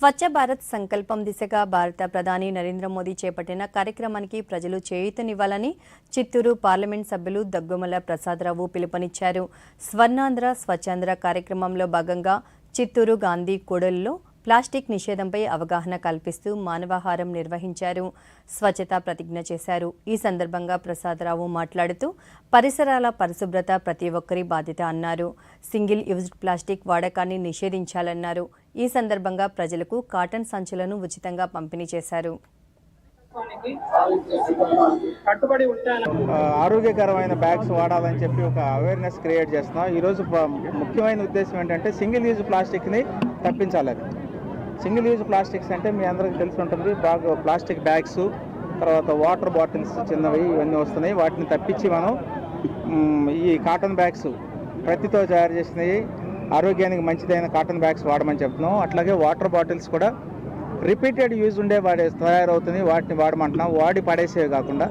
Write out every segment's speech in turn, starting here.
స్వచ్ఛ భారత్ సంకల్పం దిశగా భారత ప్రధాని నరేంద్ర మోదీ చేపట్టిన కార్యక్రమానికి ప్రజలు చేయూతనివ్వాలని చిత్తూరు పార్లమెంట్ సభ్యులు దగ్గుమల ప్రసాదరావు పిలుపునిచ్చారు. స్వర్ణాంధ్ర స్వచ్ఛాంధ్ర కార్యక్రమంలో భాగంగా చిత్తూరు గాంధీ కూడలిలో ప్లాస్టిక్ నిషేధంపై అవగాహన కల్పిస్తూ మానవాహారం నిర్వహించారు. స్వచ్ఛతా ప్రతిజ్ఞ చేశారు. ఈ సందర్భంగా ప్రసాదరావు మాట్లాడుతూ పరిసరాల పరిశుభ్రత ప్రతి ఒక్కరి బాధ్యత అన్నారు. సింగిల్ యూజ్డ్ ప్లాస్టిక్ వాడకాన్ని నిషేధించాలన్నారు. ఈ సందర్భంగా ప్రజలకు కాటన్ సంచులను ఉచితంగా పంపిణీ చేశారు. ఆరోగ్యకరమైన బ్యాగ్స్ వాడాలని చెప్పి ఒక అవేర్నెస్ క్రియేట్ చేస్తున్నాం. ఈరోజు ముఖ్యమైన ఉద్దేశం ఏంటంటే సింగిల్ యూజ్ ప్లాస్టిక్ని తప్పించాలని సింగిల్ యూజ్ ప్లాస్టిక్స్ అంటే మీ అందరికీ తెలిసి ఉంటుంది. బాగా ప్లాస్టిక్ బ్యాగ్స్ తర్వాత వాటర్ బాటిల్స్ చిన్నవి ఇవన్నీ వస్తున్నాయి. వాటిని తప్పించి మనం ఈ కాటన్ బ్యాగ్స్ ప్రతితో తయారు చేసినవి ఆరోగ్యానికి మంచిదైన కాటన్ బ్యాగ్స్ వాడమని చెప్తున్నాం. అట్లాగే వాటర్ బాటిల్స్ కూడా రిపీటెడ్ యూజ్ ఉండే వాడే తయారవుతుంది వాటిని వాడమంటున్నాం. వాడి పడేసేవి కాకుండా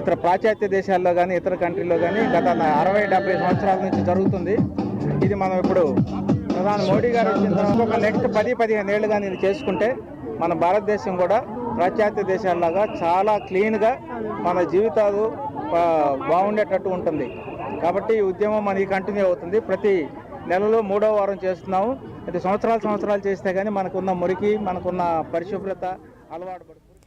ఇతర పాశ్చాత్య దేశాల్లో కానీ ఇతర కంట్రీలో కానీ గత అరవై డెబ్బై సంవత్సరాల నుంచి జరుగుతుంది. ఇది మనం ఇప్పుడు ప్రధాని మోడీ గారు వచ్చిన తర్వాత ఒక నెక్స్ట్ పది పదిహేను ఏళ్ళు కానీ ఇది చేసుకుంటే మన భారతదేశం కూడా పాశ్చాత్య దేశాల్లాగా చాలా క్లీన్గా మన జీవితాలు బాగుండేటట్టు ఉంటుంది. కాబట్టి ఈ ఉద్యమం మనకి కంటిన్యూ అవుతుంది. ప్రతి నెలలో మూడో వారం చేస్తున్నాము. ఇది సంవత్సరాలు సంవత్సరాలు చేస్తే కానీ మనకున్న మురికి మనకున్న పరిశుభ్రత అలవాటు పడుతుంది.